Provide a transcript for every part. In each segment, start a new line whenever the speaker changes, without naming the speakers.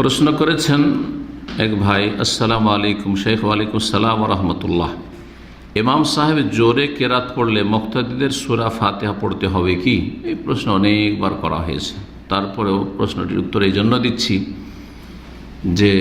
প্রশ্ন করেছেন এক ভাই, আসসালামু আলাইকুম শেখ, ওয়ালাইকুম সালাম রহমতুল্লাহ। ইমাম সাহেব জোরে কেরাত পড়লে মুক্তাদিদের সুরা ফাতেহা পড়তে হবে কি? এই প্রশ্ন অনেকবার করা হয়েছে। তারপরেও প্রশ্নটির উত্তর এই জন্য দিচ্ছি যে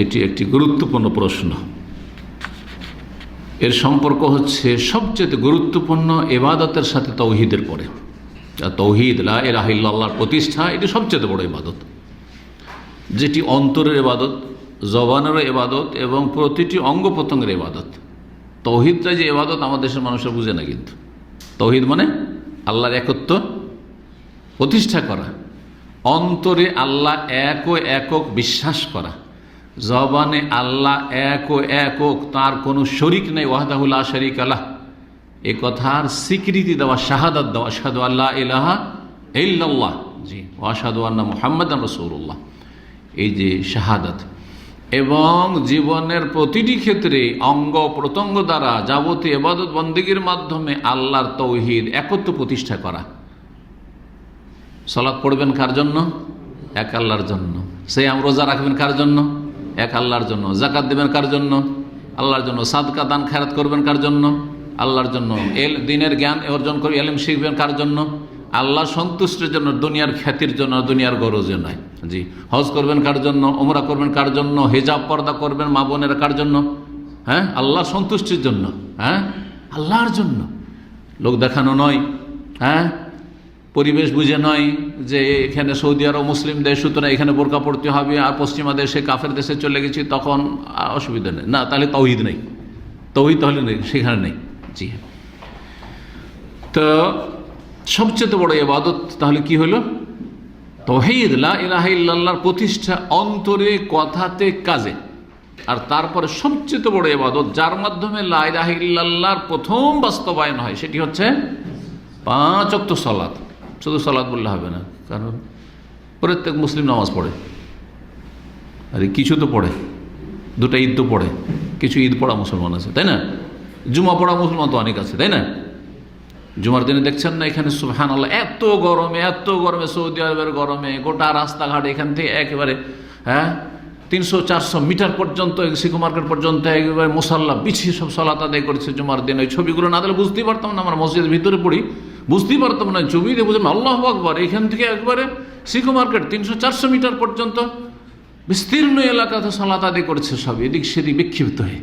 এটি একটি গুরুত্বপূর্ণ প্রশ্ন। এর সম্পর্ক হচ্ছে সবচেয়ে গুরুত্বপূর্ণ এবাদতের সাথে তৌহিদের পরে। তৌহিদ, লা প্রতিষ্ঠা, এটি সবচেয়ে বড় ইবাদত। যেটি অন্তরের এবাদত জবানেরও এবাদত এবং প্রতিটি অঙ্গ প্রত্যঙ্গের এবাদত তৌহিদটা যে এবাদত আমাদের দেশের মানুষরা বুঝে না কিন্তু। তৌহিদ মানে আল্লাহর একত্ব, প্রতিষ্ঠা করা। অন্তরে আল্লাহ এক ও একক বিশ্বাস করা। জবানে আল্লাহ এক ও একক, তার কোনো শরিক নেই ওয়াহদাহুল্লাহ শরিক আল্লাহ এ কথার স্বীকৃতি দেওয়া, শাহাদাত দেওয়া সাদু আল্লাহ ইলাহা ইল্লাল্লাহ। জি ওয়াসাদু মোহাম্মদ রসৌল্লাহ এই যে শাহাদাত। এবং জীবনের প্রতিটি ক্ষেত্রে অঙ্গ প্রত্যঙ্গ দ্বারা যাবতীয় এবাদত বন্দীগীর মাধ্যমে আল্লাহর তৌহিদ একত্র প্রতিষ্ঠা করা। সলাৎ পড়বেন কার জন্য? এক আল্লাহর জন্য। সেই আম রোজা রাখবেন কার জন্য? এক আল্লাহর জন্য। জাকাত দেবেন কার জন্য? আল্লাহর জন্য। সাদকা দান খেরাত করবেন কার জন্য? আল্লাহর জন্য। এল দিনের জ্ঞান অর্জন করে এলিম শিখবেন কার জন্য? আল্লাহ সন্তুষ্টের জন্য, দুনিয়ার খ্যাতির জন্য, দুনিয়ার গরজে নয়। জি, হজ করবেন কার জন্য ওমরা করবেন কার জন্য, হেজাব পর্দা করবেন মা বোনেরা কার জন্য? হ্যাঁ আল্লাহ সন্তুষ্টির জন্য হ্যাঁ? আল্লাহর জন্য। লোক দেখানো নয় হ্যাঁ? পরিবেশ বুঝে নয় যে এখানে সৌদি আরব মুসলিম দেশ, সুতরাং এখানে বোরকা পড়তে হবে আর পশ্চিমা দেশে কাফের দেশে চলে গেছি, তখন অসুবিধা নেই। না, তাহলে তৌহিদ নেই। তৌহিদ তাহলে নেই, সেখানে নেই। জি। তো সবচেয়ে বড় এবাদত তাহলে কি হলো? তহিদ লাহিল্লাহর প্রতিষ্ঠা অন্তরে কথাতে কাজে। আর তারপরে সবচেয়ে বড় এবাদত যার মাধ্যমে লাহিল্লাহর প্রথম বাস্তবায়ন হয়, সেটি হচ্ছে পাঁচ অক্ত সলাদ শুধু সলাদ বললে হবে না, কারণ প্রত্যেক মুসলিম নামাজ পড়ে। আর কিছু তো পড়ে, দুটা ঈদ তো পড়ে, কিছু ঈদ পড়া মুসলমান আছে, তাই না? জুমা পড়া মুসলমান তো অনেক আছে, তাই না? জুমার দিনে দেখছেন না এখানে সুহান আল্লাহ এত গরমে এত গরমে সৌদি আরবের গরমে, গোটা রাস্তাঘাট এখান থেকে একেবারে হ্যাঁ তিনশো, চারশো মিটার পর্যন্ত, সিকো মার্কেট পর্যন্ত একেবারে মোসাল্লা বিছিয়ে সব সলাত আদায় করেছে জুমার দিন। ওই ছবিগুলো না দিলে বুঝতেই পারতাম না, আমার মসজিদের ভিতরে পড়ি, বুঝতেই পারতাম না, ছবি দিয়ে বুঝলাম আল্লাহ আকবর, এখান থেকে একবারে সিকো মার্কেট, তিনশো, চারশো মিটার পর্যন্ত বিস্তীর্ণ এলাকাতে সলাত আদায় করেছে সব, এদিক সেদিক বিক্ষিপ্ত হয়ে।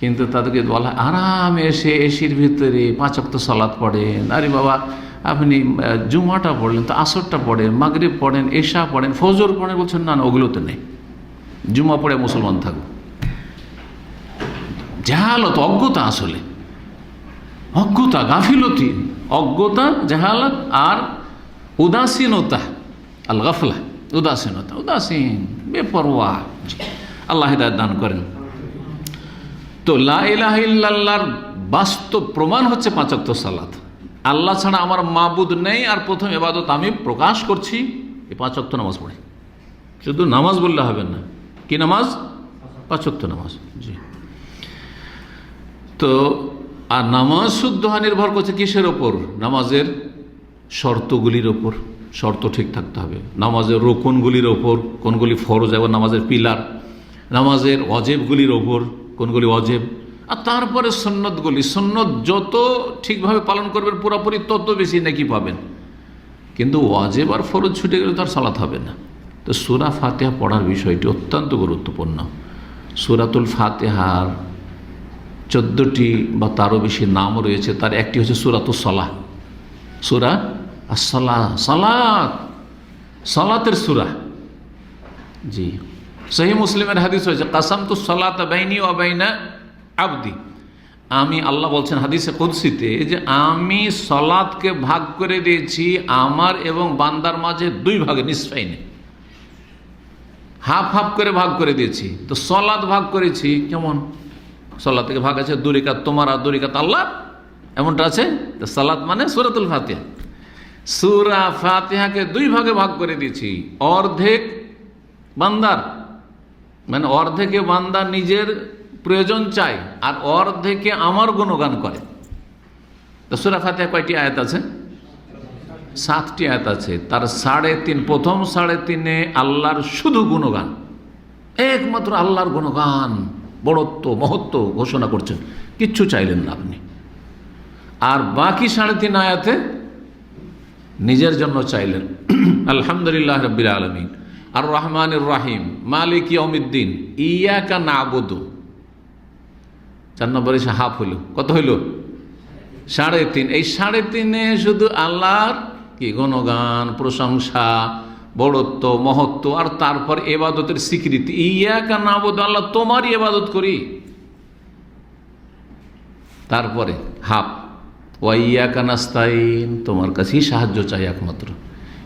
কিন্তু তাদেরকে বলা, আরামে এসে এসির ভিতরে পাঁচক্ত সলাদ পড়েন। আরে বাবা, আপনি জুমাটা পড়লেন, তো আসরটা পড়েন, মাগরিব পড়েন, এশা পড়েন, ফজর পড়েন, বলছেন, না না ওগুলোতে নেই। জুমা পড়ে মুসলমান থাকব। জাহালত, অজ্ঞতা আসলে। অজ্ঞতা, গাফিলতি। অজ্ঞতা, জাহালত আর উদাসীনতা। আল গাফলা উদাসীনতা, উদাসীন, বেপরোয়া। আল্লাহ দান করেন। তো লাহিল্লাহর বাস্তব প্রমাণ হচ্ছে পাঁচাত্তর সালাত। আল্লাহ ছাড়া আমার মাবুদ নেই আর প্রথম এবাদত আমি প্রকাশ করছি এই পাঁচক্ত নামাজ পড়ে। শুধু নামাজ বললে হবে না। কি নামাজ? পাঁচক্ত নামাজ, জি। তো আর নামাজ শুদ্ধ হয় নির্ভর করছে কিসের ওপর? নামাজের শর্তগুলির ওপর। শর্ত ঠিক থাকতে হবে। নামাজের রোকনগুলির ওপর, কোনগুলি ফরজ এবং নামাজের পিলার। নামাজের অজেবগুলির ওপর। কোনগুলি অজেব আর তারপরে সন্ন্যতগুলি। সন্ন্যত যত ঠিকভাবে পালন করবেন পুরোপুরি তত বেশি নাকি পাবেন। কিন্তু অজেব আর ফরজ ছুটে গেলে তার সালাত হবে না। তো সুরা ফাতেহা পড়ার বিষয়টি অত্যন্ত গুরুত্বপূর্ণ। সুরাতুল ফাতেহার চোদ্দোটি বা তারও বেশি নাম রয়েছে। তার একটি হচ্ছে সুরাতুল সলাহ। সুরা আর সলাহ সলাত! সলাতের সুরা। জি। সহি মুসলিমের হাদিস হয়েছে কাসাম তো সলাত বাইনি ও বাইনা আবদি। আমি, আল্লাহ বলছেন হাদিসে কুদ্সিতে যে, আমি সলাদকে ভাগ করে দিয়েছি আমার এবং বান্দার মাঝে দুই ভাগে নিষ্পাইনে হাফ হাফ করে ভাগ করে দিয়েছি। তো সলাদ ভাগ করেছি, কেমন? সলাদ থেকে ভাগ আছে, দুরিকাত তোমার আর দুরিকাত আল্লাহ। এমনটা আছে? তো সালাদ মানে সুরাতুল ফাতিহা। সুরা ফাতিহাকে দুই ভাগে ভাগ করে দিয়েছি, অর্ধেক বান্দার মানে অর্ধেকে বান্দা নিজের প্রয়োজন চায়, আর অর্ধেকে আমার গুণগান করে। তো সুরা ফাতেহা কয়টি আয়াত আছে? সাতটি আয়াত আছে। তার সাড়ে তিন, প্রথম সাড়ে তিনে আল্লাহর শুধু গুণগান। একমাত্র আল্লাহর গুণগান, বড়ত্ব, মহত্ব ঘোষণা করছেন। কিচ্ছু চাইলেন না আপনি। আর বাকি সাড়ে তিন আয়াতে নিজের জন্য চাইলেন। আলহামদুলিল্লাহ রব্বিল আলমিন। আর রহমান রাহিম মালিক ইয়মিদ্দিন ইয়াকা না আবদু চার নম্বর এসে হাফ হইল। কত হইল? সাড়ে তিন। এই সাড়ে তিনে শুধু আল্লাহর কি? গণগান, প্রশংসা, বড়ত্ব, মহত্ব আর তারপর এবাদতের স্বীকৃতি। ইয়াকা না আবদু আল্লাহ তোমারই এবাদত করি। তারপরে হাফ। ওয়াইয়া কানাস্তাইন তোমার কাছেই সাহায্য চাই একমাত্র।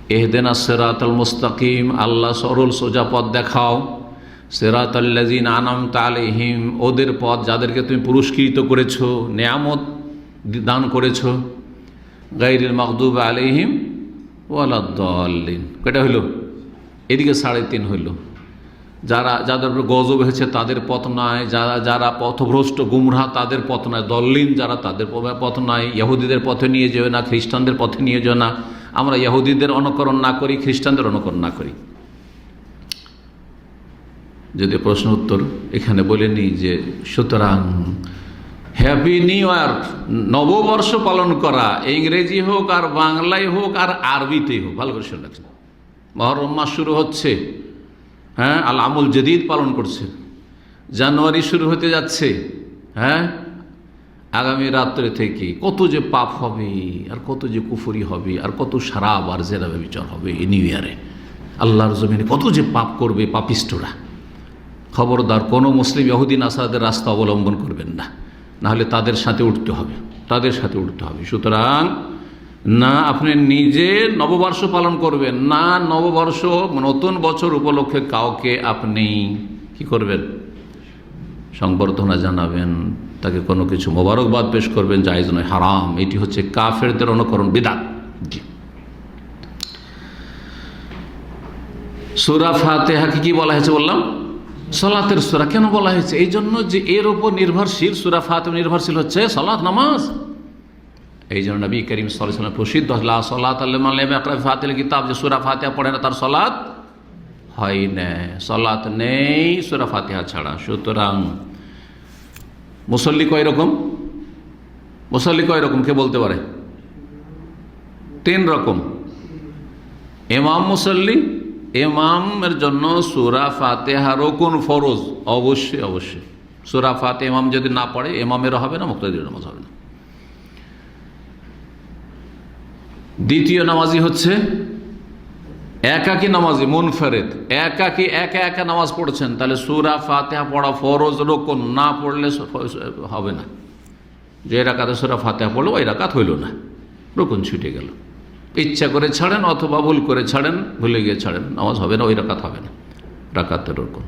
এহদেনা সেরাত আল মুস্তাকিম, আল্লাহ সরল সোজা পথ দেখাও। সেরাত আল্লাজিন আনাম তালেহিম ওদের পথ যাদেরকে তুমি পুরস্কৃত করেছ, নেয়ামত দান করেছ। গাইরিল মকদুব আলিহিম ওয়ালাদ্দিন কটা হইল? এদিকে সাড়ে তিন হইল। যারা, যাদের উপর গজব হয়েছে তাদের পথ নয় যারা যারা পথভ্রষ্ট গুমরাহ তাদের পথ নয় দল্লিন যারা তাদের পথ নয় ইহুদিদের পথে নিয়ে যেও না, খ্রিস্টানদের পথে নিয়ে যেও না। আমরা ইহুদিদের অনুকরণ না করি, খ্রিস্টানদের অনুকরণ না করি। যদি প্রশ্ন উত্তর এখানে বলে নিই যে, সুতরাং হ্যাপি নিউ ইয়ার নববর্ষ পালন করা ইংরেজি হোক আর বাংলায় হোক আর আরবিতেই হোক, ভালো করে শুনে রাখছেন। মহরম মাস শুরু হচ্ছে হ্যাঁ আল আমুল জদিদ পালন করছে। জানুয়ারি শুরু হতে যাচ্ছে হ্যাঁ আগামী রাত্রে থেকে কত যে পাপ হবে, আর কত যে কুফরি হবে, আর কত সারাব আর জেরাবে বিচার হবে এই নিউ ইয়ারে আল্লাহর জমিনে কত যে পাপ করবে পাপিষ্টরা খবরদার কোনো মুসলিম ইহুদিন আসাদের রাস্তা অবলম্বন করবেন না। নাহলে তাদের সাথে উঠতে হবে, তাদের সাথে উঠতে হবে। সুতরাং না আপনি নিজে নববর্ষ পালন করবেন, না নববর্ষ নতুন বছর উপলক্ষে কাউকে আপনি কি করবেন? সংবর্ধনা জানাবেন। তাকে কোনো কিছু মোবারকবাদ পেশ করবেন, জায়জ নয়, হারাম। এটি হচ্ছে কাফেরদের অনুকরণ বিদাত সুরা ফাতেহাকে কি বলা হয়েছে বললাম? সলাতের সুরা। কেন বলা হয়েছে? এই জন্য যে এর ওপর নির্ভরশীল, সুরা ফাতে নির্ভরশীল হচ্ছে সলাত নামাজ। এই জন্য নবী করিম সাল্লাম প্রসিদ্ধ। সলাত ফাতেল কিতাব। যে সুরা পড়ে না, তার সলাৎ হয় না। সলাত নেই, সুরা ফাতেহা ছাড়া। সুতরাং মুসল্লি কয় রকম? মুসল্লি কয় রকম? কে বলতে পারে? তিন রকম। এমাম মুসল্লি এমামের জন্য সুরা ফাতেহা রকুন ফরজ। অবশ্যই অবশ্যই। সুরা ফাতে এমাম যদি না পড়ে এমামেরও হবে না মুক্তাদির নামাজ হবে না। দ্বিতীয় নামাজি হচ্ছে একাকি নামাজি, মুনফেরেদ। একাকি, একা একা নামাজ পড়ছেন। তাহলে সুরা ফাতেহা পড়া ফরজ রোকন, না পড়লে হবে না। যে রাকাতে সুরা ফাতেহা পড়ল, ওই রাকাত হইল না। রোকন ছুটে গেল। ইচ্ছা করে ছাড়েন অথবা ভুল করে ছাড়েন, ভুলে গিয়ে ছাড়েন। নামাজ হবে না, ওই রাকাত হবে না। রাকাতের রোকন।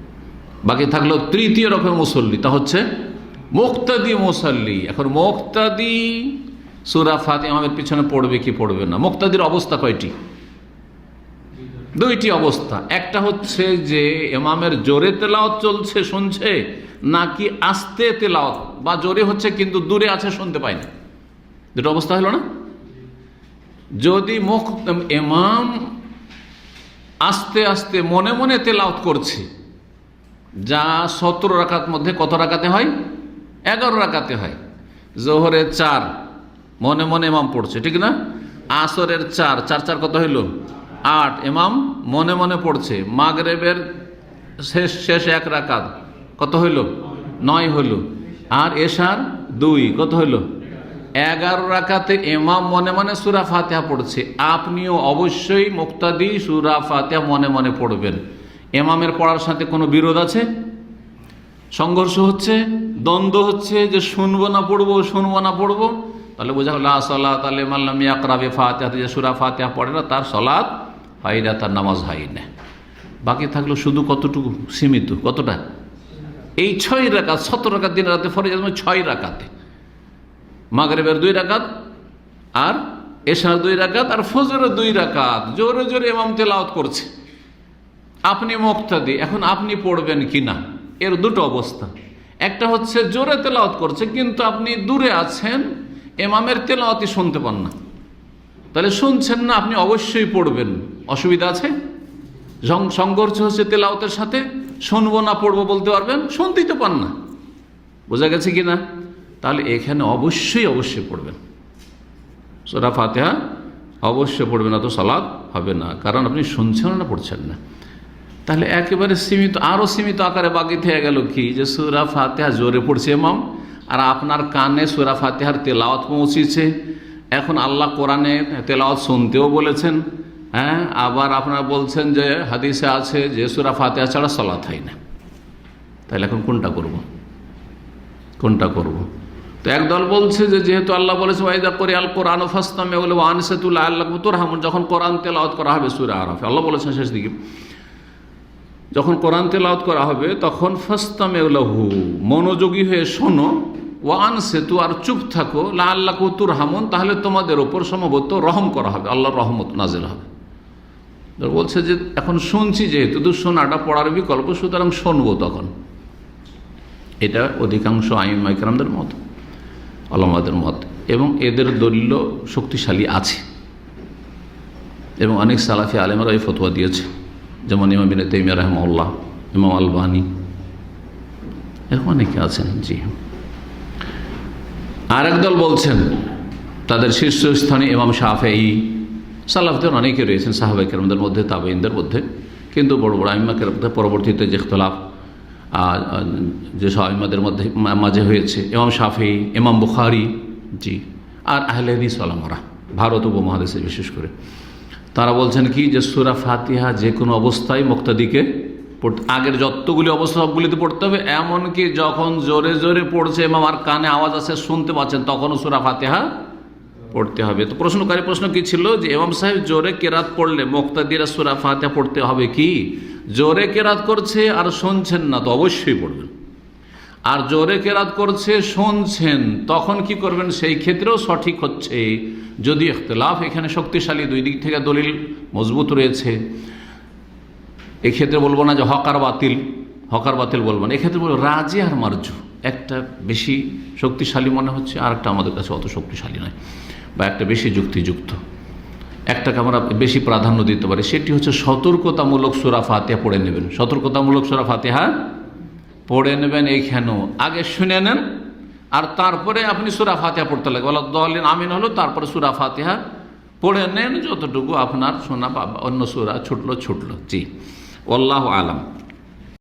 বাকি থাকল তৃতীয় রকম মুসল্লি, তা হচ্ছে মুক্তাদি মুসল্লি। এখন মুক্তাদি, সুরা ফাতে আমাদের পিছনে পড়বে কি পড়বে না? মুক্তাদির অবস্থা কয়টি? দুইটি অবস্থা। একটা হচ্ছে যে এমামের জোরে তেলাওয়াত চলছে, শুনছে, নাকি আস্তে তেলাওয়াত, বা জোরে হচ্ছে কিন্তু দূরে আছে, শুনতে পায় না। দুটো অবস্থা হলো না? যদি মুখ এমাম আস্তে আস্তে মনে মনে তেলাওয়াত করছে, যা সতেরো রাকাত মধ্যে কত রাকাতে হয়? এগারো রাকাতে হয়। জোহরে চার, মনে মনে এমাম পড়ছে, ঠিক না? আসরের চার চার চার কত হইল? আট। এমাম মনে মনে পড়ছে, মাগরেবের শেষ শেষ এক রাকাত, কত হইল? নয় হইল। আর এশার দুই, কত হইল? এগারো রাকাতে এমাম মনে মনে সুরা ফাতেহা পড়ছে। আপনিও অবশ্যই মুক্তাদি সুরা ফাতেহা মনে মনে পড়বেন। এমামের পড়ার সাথে কোনো বিরোধ আছে? সংঘর্ষ হচ্ছে? দ্বন্দ্ব হচ্ছে যে শুনব না পড়ব, শুনব না পড়ব? তাহলে বোঝা গেল সলাত আলে মাল্লাম ইয়াকরাবে ফাতেহাতে, যে সুরা ফাতেহা পড়ে না, তার সলাৎ হয় না তার নামাজ হয় না। বাকি থাকল শুধু কতটুকু? সীমিত। কতটা? এই ছয় রাকাত, সতেরো রাকাত দিন রাতে ফরে ছয় রাকাতে। মাগরেবের দুই রাকাত আর এশার দুই রাকাত আর ফজরের দুই রাকাত। জোরে জোরে এমাম তেলাওয়াত করছে। আপনি মুক্তাদি, এখন আপনি পড়বেন কি না এর দুটো অবস্থা। একটা হচ্ছে জোরে তেলাওয়াত করছে, কিন্তু আপনি দূরে আছেন এমামের তেলাওয়াতি শুনতে পান না। তাহলে শুনছেন না, আপনি অবশ্যই পড়বেন। অসুবিধা আছে? সংঘর্ষ হচ্ছে তেলাওতের সাথে, শুনব না, পড়ব বলতে পারবেন? শুনতেই তো পান না। বোঝা গেছে কি না? তাহলে এখানে অবশ্যই অবশ্যই পড়বেন। সোরা ফাতেহা অবশ্যই পড়বেন না তো সালাদ হবে না। কারণ আপনি শুনছেন না, পড়ছেন না। তাহলে একেবারে সীমিত আরও সীমিত আকারে বাকি থেকে গেল কি? যে সুরা ফাতেহা জোরে পড়ছে এমাম আর আপনার কানে সুরা ফাতেহার তেলাওয়াত পৌঁছেছে। এখন আল্লাহ কোরআনে তেলাওয়াত শুনতেও বলেছেন হ্যাঁ আবার আপনারা বলছেন যে হাদিসে আছে যে সুরা ফাতেহা ছাড়া সলাৎ হয় না। তাহলে এখন কোনটা করব? কোনটা করব? তো একদল বলছে যে যেহেতু আল্লাহ বলেছে ওয়াইদা করে আল কোরআন ফাস্তামে বলে আনসেতুল্লাহ আল্লাহ তোর হামুন যখন কোরআন তেলাওয়াত করা হবে সুরা আরফে, আল্লাহ বলেছেন শেষ দিকে, যখন কোরআন তেলাওয়াত করা হবে, তখন ফাস্তামেউলাহু মনোযোগী হয়ে শোনো। ওয়ান সেতু আর চুপ থাকো লা আল্লাহ কুতুর হামুন তাহলে তোমাদের ওপর সম্ভবত রহম করা হবে, আল্লাহর রহমত নাজেল হবে। বলছে যে, এখন শুনছি যেহেতু, তো শোনাটা পড়ার বিকল্প, সুতরাং শুনব তখন। এটা অধিকাংশ আইন মাইকরামদের মত, আলমাদের মত, এবং এদের দলিল শক্তিশালী আছে। এবং অনেক সালাফি আলেমরা এই ফতোয়া দিয়েছে। যেমন ইমাম বিন তৈমিয়া রহমল্লাহ ইমাম আলবানি, এরকম অনেকে আছেন, জি। আর দল বলছেন, তাদের শীর্ষস্থানে ইমাম শাফেই সালাফদের অনেকে রয়েছেন সাহাবাই কেরামদের মধ্যে তাবেইনদের মধ্যে, কিন্তু বড় বড় কেরামদের পরবর্তীতে যে ইখতলাফ যে সব মধ্যে মাঝে হয়েছে, ইমাম শাফেই ইমাম বুখারি, জি, আর আহলে হাদিস আলামরা ভারত উপমহাদেশে বিশেষ করে। তারা বলছেন কি যে সুরা ফাতিহা যে কোনো অবস্থায় মুক্তাদিকে আগের যতগুলি অবস্থা, সবগুলিতে পড়তে হবে। এমনকি যখন জোরে জোরে পড়ছে এবং আমার কানে আওয়াজ আছে শুনতে পাচ্ছেন, তখনও সুরা ফাতিহা পড়তে হবে। তো প্রশ্নকারী প্রশ্ন কি ছিল? যে এমাম সাহেব জোরে কেরাত পড়লে মুক্তাদিরা সুরা ফাতিহা পড়তে হবে কি? জোরে কেরাত করছে আর শুনছেন না, তো অবশ্যই পড়বেন। আর জোরে কেরাত করছে, শুনছেন, তখন কি করবেন? সেই ক্ষেত্রেও সঠিক হচ্ছে। যদি ইখতলাফ এখানে শক্তিশালী, দুই দিক থেকে দলিল মজবুত রয়েছে। এক্ষেত্রে বলব না যে হকার বাতিল হকার বাতিল বলব না। এক্ষেত্রে বলব রাজে আর মার্জু, একটা বেশি শক্তিশালী মনে হচ্ছে, আর একটা আমাদের কাছে অত শক্তিশালী নয়, বা একটা বেশি যুক্তিযুক্ত। একটাকে আমরা বেশি প্রাধান্য দিতে পারি, সেটি হচ্ছে সতর্কতামূলক সুরা ফাতেহা পড়ে নেবেন। সতর্কতামূলক সুরা ফাতেহা পড়ে নেবেন এইখানেও। আগে শুনে নেন, আর তারপরে আপনি সুরা ফাতেহা পড়তে লাগবে বলা দলিন আমিন হলো, তারপরে সুরা ফাতেহা পড়ে নেন, যতটুকু আপনার শোনা বা অন্য সুরা ছুটলো ছুটলো। জি। আল্লাহ আলাম